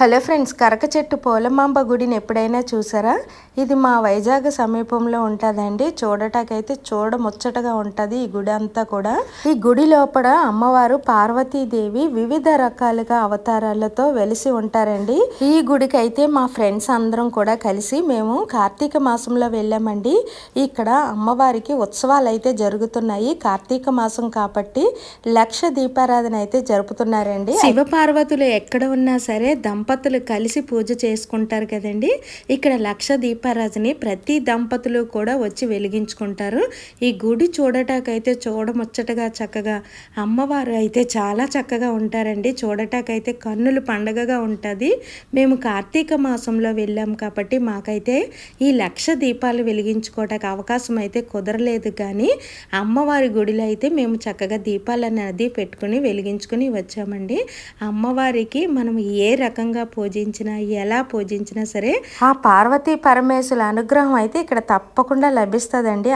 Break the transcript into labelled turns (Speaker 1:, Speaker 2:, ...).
Speaker 1: Hello friends Karaka చెట్టు పోలమాంబ గుడిని ఎప్పుడైనా చూసారా? ఇది మా వైజాగ్ సమీపంలో ఉంటుందండి. చూడటాకైతే చూడ ముచ్చటగా ఉంటుంది ఈ గుడి అంతా కూడా. ఈ గుడి లోపల అమ్మవారు పార్వతీదేవి వివిధ రకాలుగా అవతారాలతో వెలిసి ఉంటారండి. ఈ గుడికి అయితే మా ఫ్రెండ్స్ అందరం కూడా కలిసి మేము కార్తీక మాసంలో వెళ్ళామండి. ఇక్కడ అమ్మవారికి ఉత్సవాలు అయితే జరుగుతున్నాయి. కార్తీక మాసం కాబట్టి లక్ష దీపారాధన అయితే జరుపుతున్నారండి. శివ పార్వతులు ఎక్కడ ఉన్నా సరే దంపతులు కలిసి పూజ చేసుకుంటారు కదండి. ఇక్కడ లక్ష దీపారాజుని ప్రతి దంపతులు కూడా వచ్చి వెలిగించుకుంటారు. ఈ గుడి చూడటాకైతే చూడముచ్చటగా చక్కగా అమ్మవారు అయితే చాలా చక్కగా ఉంటారండి. చూడటాకైతే కన్నులు పండగగా ఉంటుంది. మేము కార్తీక మాసంలో వెళ్ళాం కాబట్టి మాకైతే ఈ లక్ష దీపాలు వెలిగించుకోవటానికి అవకాశం అయితే కుదరలేదు కానీ అమ్మవారి గుడిలో అయితే మేము చక్కగా దీపాలను అది పెట్టుకుని వెలిగించుకుని వచ్చామండి. అమ్మవారికి మనం ఏ రకంగా పూజించినా ఎలా పూజించినా సరే ఆ పార్వతీ పరమేశ్వరుల అనుగ్రహం అయితే ఇక్కడ తప్పకుండా లభిస్తుందండి.